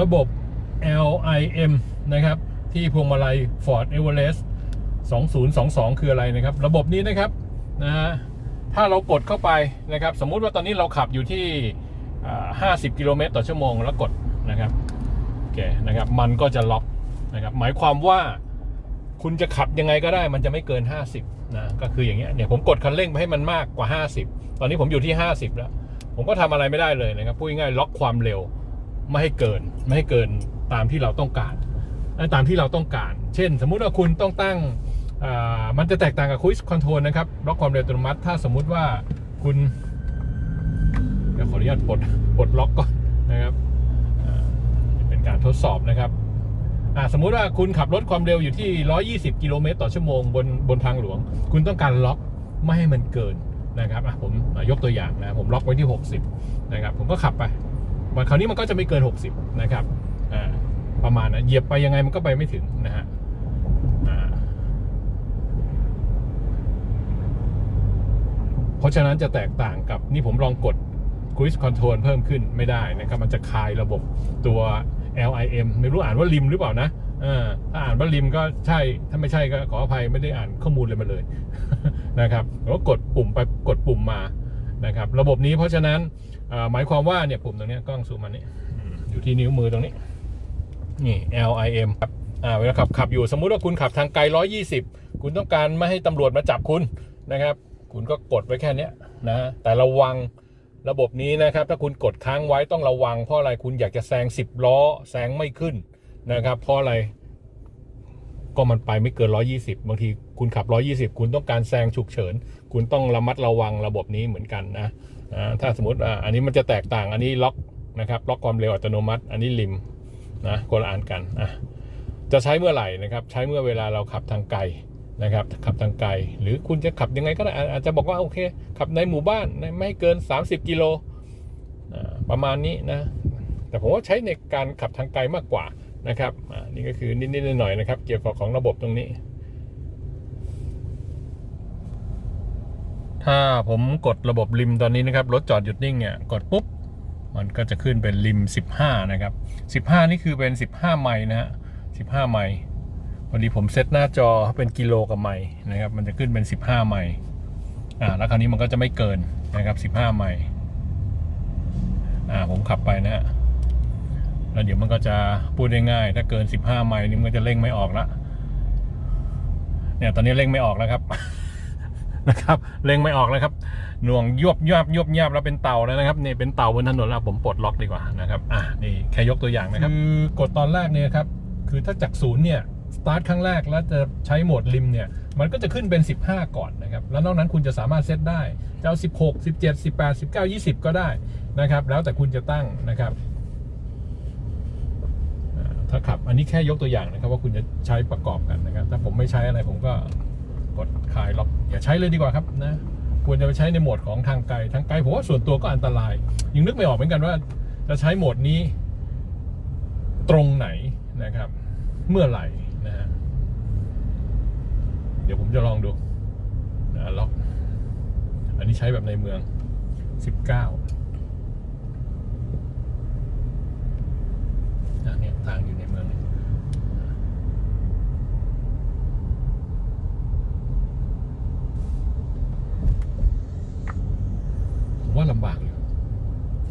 ระบบ LIM นะครับ ที่พวงมาลัย Ford Everest 2022 คืออะไรนะครับ ระบบนี้นะครับนะฮะถ้าเรากดเข้าไปนะครับ สมมุติว่าตอนนี้เราขับอยู่ที่อ่า50 กิโลเมตรต่อชั่วโมงแล้วกดนะครับโอเคนะครับ มันก็จะล็อกนะครับ หมายความว่าคุณจะขับยังไงก็ได้มันจะไม่เกิน 50นะก็คืออย่างเงี้ยเนี่ยผมกดคันเร่งไปให้มันมากกว่า 50 ตอนนี้ผมอยู่ที่ 50 แล้ว ผมก็ทำอะไรไม่ได้เลยนะครับพูดง่ายล็อกความเร็ว ไม่ให้เกินไม่ให้เกินตามที่เราต้องการตามที่เราต้องการ เช่น สมมุติว่าคุณต้องตั้งอ่ามันจะแตกต่างกับ Cruise Control นะครับล็อกความเร็วอัตโนมัติ ถ้าสมมุติว่าคุณเดี๋ยวขออนุญาตปลดปลดล็อกก่อนนะครับอ่าเป็นการทดสอบนะครับอ่าสมมุติว่าคุณขับรถความเร็วอยู่ที่ 120 กิโลเมตรต่อชั่วโมงบนบนทางหลวง คุณต้องการล็อกไม่ให้มันเกินนะครับอะผมยกตัวอย่างนะผมล็อกไว้ที่ 60 นะครับ ผมก็ขับไป มันคราวนี้มันก็จะไม่เกิน 60 นะครับประมาณนะเหยียบไปยังไงมันก็ไปไม่ถึงนะฮะเพราะฉะนั้นจะแตกต่างกับนี่ผมลองกด Cruise Control เพิ่มขึ้นไม่ได้นะครับ มันจะคลายระบบตัว LIM ไม่รู้อ่านว่าริมหรือเปล่านะถ้าอ่านว่าริมก็ใช่ ถ้าไม่ใช่ก็ขออภัยไม่ได้อ่านข้อมูลเลยมาเลยนะครับแล้วก็กดปุ่มไปกดปุ่มมานะครับ ระบบนี้เพราะฉะนั้น หมายความว่าเนี่ยปุ่มตรงเนี้ยกล้องซูมมานี่อืมอยู่ที่นิ้วมือตรงนี้ นี่ LIM ครับอ่าเวลาขับขับอยู่สมมุติว่าคุณขับทางไกล 120 คุณต้องการไม่ให้ตำรวจมาจับคุณนะครับ คุณก็กดไว้แค่เนี้ยนะแต่ระวังระบบนี้นะครับ ถ้าคุณกดค้างไว้ต้องระวัง เพราะอะไรคุณอยากจะแซง 10 ล้อแซงไม่ขึ้นนะครับ เพราะอะไร ก็มันไปไม่เกิน 120 บางทีคุณขับ 120 คุณต้องการแซงฉุกเฉิน คุณต้องระมัดระวังระบบนี้เหมือนกันนะถ้าสมมติอันนี้มันจะแตกต่างอันนี้ล็อกนะครับล็อกความเร็วอัตโนมัติ อันนี้ลิมนะคนละอันกันะจะใช้เมื่อไหร่นะครับใช้เมื่อเวลาเราขับทางไกลนะครับขับทางไกล หรือคุณจะขับยังไงก็ได้อาจจะบอกว่าโอเค ขับในหมู่บ้านไม่ให้เกิน 30 กิโลประมาณนี้นะแต่ผมว่าใช้ในการขับทางไกลมากกว่า นะครับอ่านี่ก็คือนิดๆหน่อยๆนะครับ เกี่ยวกับของระบบตรงนี้ ถ้าผมกดระบบริมตอนนี้นะครับรถจอดหยุดนิ่งเนี่ยกดปุ๊บมันก็จะขึ้นเป็นริม 15 นะครับ 15 นี่คือเป็น 15 ไมล์นะฮะ 15 ไมล์พอดีผมเซตหน้าจอเป็นกิโลกับไมล์นะครับ มันจะขึ้นเป็น 15 ไมล์อ่า แล้วคราวนี้มันก็จะไม่เกินนะครับ 15 ไมล์อ่า ผมขับไปนะฮะ แล้วเดี๋ยวมันก็จะพูดได้ง่าย ถ้าเกิน 15 ไมล์นี่มันก็จะเร่งไม่ออกละเนี่ยตอนนี้เร่งไม่ออกแล้วครับ นะครับเร่งไม่ออกแล้วครับ หน่วงยวบยับยวบยับแล้วเป็นเต่าแล้วนะครับนี่เป็นเต่าบนถนนแล้วผมปลดล็อกดีกว่านะครับอะนี่แค่ยกตัวอย่างนะครับคือกดตอนแรกเนี่ยครับคือถ้าจากศูนย์เนี่ยสตาร์ทครั้งแรกแล้วจะใช้โหมดริมเนี่ยมันก็จะขึ้นเป็น 15 ก่อนนะครับ แล้วนอกนั้นคุณจะสามารถเซตได้จะเอา16 17 18 19 20 ก็ได้นะครับ แล้วแต่คุณจะตั้งนะครับ ถ้าขับ อันนี้แค่ยกตัวอย่างนะครับ ว่าคุณจะใช้ประกอบกันนะครับ ถ้าผมไม่ใช้อะไรผมก็กดคลายล็อกอย่าใช้เลยดีกว่าครับนะควรจะไปใช้ในโหมดของทางไกลทางไกลผมว่าส่วนตัวก็อันตราย ยังนึกไม่ออกเหมือนกันว่า จะใช้โหมดนี้ ตรงไหนนะครับ เมื่อไหร่นะฮะเดี๋ยวผมจะลองดูนะล็อก อันนี้ใช้แบบในเมือง 19 อะเนี่ยทางอยู่ในเมืองเนี่ยผมว่าลำบากอยู่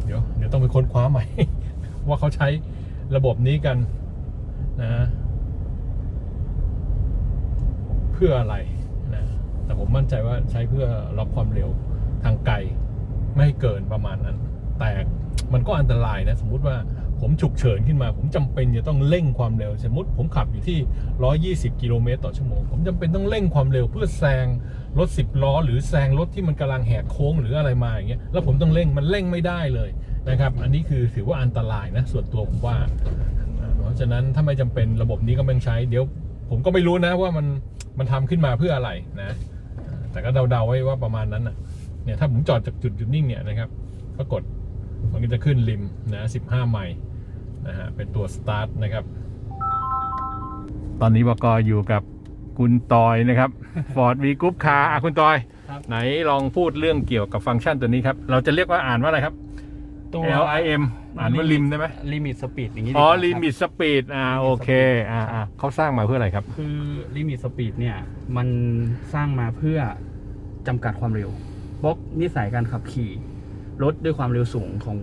เดี๋ยว เดี๋ยวต้องไปค้นคว้าใหม่ ว่าเขาใช้ระบบนี้กันนะ เพื่ออะไรนะ แต่ผมมั่นใจว่าใช้เพื่อล็อกความเร็วทางไกล ไม่ให้เกินประมาณนั้น แต่มันก็อันตรายนะ สมมุติว่า ผมฉุกเฉินขึ้นมา ผมจำเป็นจะต้องเร่งความเร็ว สมมติผมขับอยู่ที่ 120 กิโลเมตรต่อชั่วโมง ผมจำเป็นต้องเร่งความเร็วเพื่อแซงรถ 10 ล้อ หรือแซงรถที่มันกำลังแหกโค้งหรืออะไรมาอย่างเงี้ย แล้วผมต้องเร่งมันเร่งไม่ได้เลยนะครับ อันนี้คือถือว่าอันตรายนะ ส่วนตัวผมว่า เพราะฉะนั้นถ้าไม่จำเป็นระบบนี้ก็ไม่ใช้ เดี๋ยว ผมก็ไม่รู้นะว่ามันมันทำขึ้นมาเพื่ออะไรนะ แต่ก็เดาๆไว้ว่าประมาณนั้นน่ะเนี่ยถ้าผมจอดจากจุดหยุดนิ่งเนี่ยนะครับ ก็กดมันก็จะขึ้นริมนะ 15 ไมล์ นะฮะเป็นตัวสตาร์ทนะครับ ตอนนี้บกอยู่กับคุณตอยนะครับ Ford V Group Car อะคุณตอย ครับไหนลองพูดเรื่องเกี่ยวกับฟังก์ชันตัวนี้ครับ เราจะเรียกว่าอ่านว่าอะไรครับ ตัว L I M อ่านว่าริมได้ไหมลิมิตสปีดอย่างนี้อ๋อดีกว่าลิครับมิตสปีดอ่าโอเคอ่าอ่าเขาสร้างมาเพื่ออะไรครับ คือลิมิตสปีดเนี่ย มันสร้างมาเพื่อจำกัดความเร็วบล็อกนิสัยการขับขี่ รถด้วยความเร็วสูงของ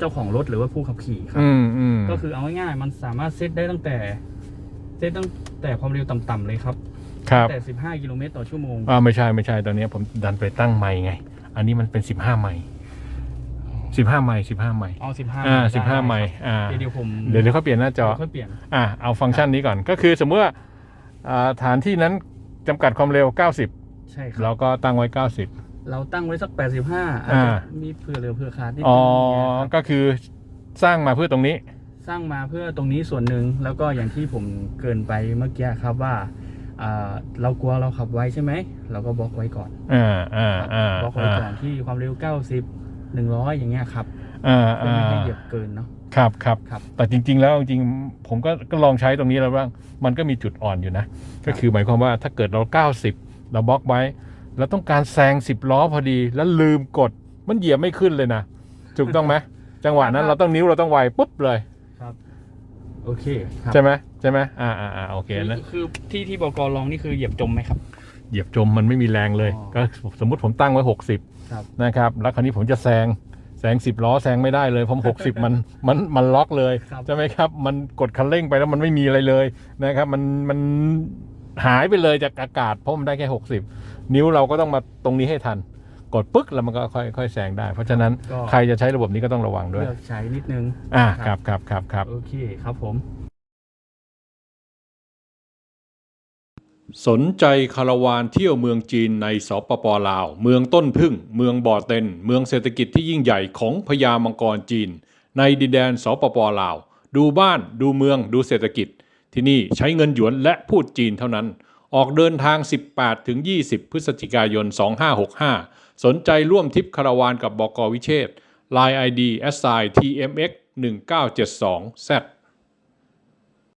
เจ้าของรถหรือว่าผู้ขับขี่ครับ อืมอืมก็คือเอาง่ายๆมันสามารถเซตได้ตั้งแต่ เซตตั้งแต่ความเร็วต่ำๆเลยครับครับแต่ 15 กิโลเมตรต่อชั่วโมง อ่าไม่ใช่ไม่ใช่ตอนนี้ผมดันไปตั้งไมค์ไง อันนี้มันเป็นสิบห้าไมค์สิบห้าไมค์สิบห้าไมค์เอา 15อ่าได้สิบห้าไมค์ครับอ่าเดี๋ยวผมเดี๋ยวเดี๋ยวเขาเปลี่ยนหน้าจอเดี๋ยวค่อยเปลี่ยน อ่าเอาฟังก์ชันนี้ก่อนก็คือสมมติว่าอ่าฐานที่นั้นจำกัดความเร็ว 90 ใช่ครัเราบ ก็ตั้งไว้ เราตั้งไว้สัก 85อาจอ่าจะมีเผื่อเหลือเผื่อขาดนิด90อ๋อนึงเนี่ยครับ ก็คือสร้างมาเพื่อตรงนี้ สร้างมาเพื่อตรงนี้ส่วนหนึ่งแล้วก็อย่างที่ผมเกรินไปเมื่อกี้ครับว่าอ่าเรากลัวเราขับไวใช่ไหมเราก็บล็อกไว้ก่อนอ่าอ่าอ่าบล็อกไว้ก่อนที่ความเร็ว 90 100 อย่างเงี้ยครับอ่าเพื่ออ่าไม่ให้เหยียบเกินเนาะครับครับ ครับแต่จริง ๆ แล้วจริงๆผมก็ก็ลองใช้ตรงนี้แล้วบ้างมันก็มีจุดอ่อนอยู่นะ ก็คือหมายความว่าถ้าเกิดเรา 90 เราบล็อกไว้ แล้วต้องการแซง10ล้อพอดี แล้วลืมกดมันเหยียบไม่ขึ้นเลยนะถูกต้องไหมจังหวะนั้นเราต้องนิ้วเราต้องไวปุ๊บเลยครับโอเคครับใช่ไหมใช่ไหมอ่าอ่าอ่าโอเคคือนะคือที่ที่บกลองนี่คือเหยียบจมไหมครับ เหยียบจมมันไม่มีแรงเลยอ๋อก็สมมุติผมตั้งไว้ 60ครับนะครับแล้วคราวนี้ผมจะแซงแซง10ล้อแซงไม่ได้เลยผม60มันมันมันล็อกเลยครับใช่ไหมครับ มันกดคันเร่งไปแล้วมันไม่มีอะไรเลยนะครับ มันมันหายไปเลยจากอากาศเพราะมันได้แค่ 60 นิ้วเราก็ต้องมาตรงนี้ให้ทัน กดปึ๊กแล้วมันก็ค่อยค่อยแซงได้ เพราะฉะนั้นก็ ใครจะใช้ระบบนี้ก็ต้องระวังด้วย เลือกใช้นิดนึงอ่าคครัรับบครับครับครับ โอเคครับผม สนใจคาราวานเที่ยวเมืองจีนในสปปลาว เมืองต้นพึ่ง เมืองบ่อเต็น เมืองเศรษฐกิจที่ยิ่งใหญ่ของพญามังกรจีน ในดินแดนสปปลาว ดูบ้าน ดูเมือง ดูเศรษฐกิจ ที่นี่ใช้เงินหยวนและพูดจีนเท่านั้น ออกเดินทาง 18-20 พฤศจิกายน 2565 สนใจร่วมทริปคาราวานกับบกวิเชษ Line ID s i tmx 1972 z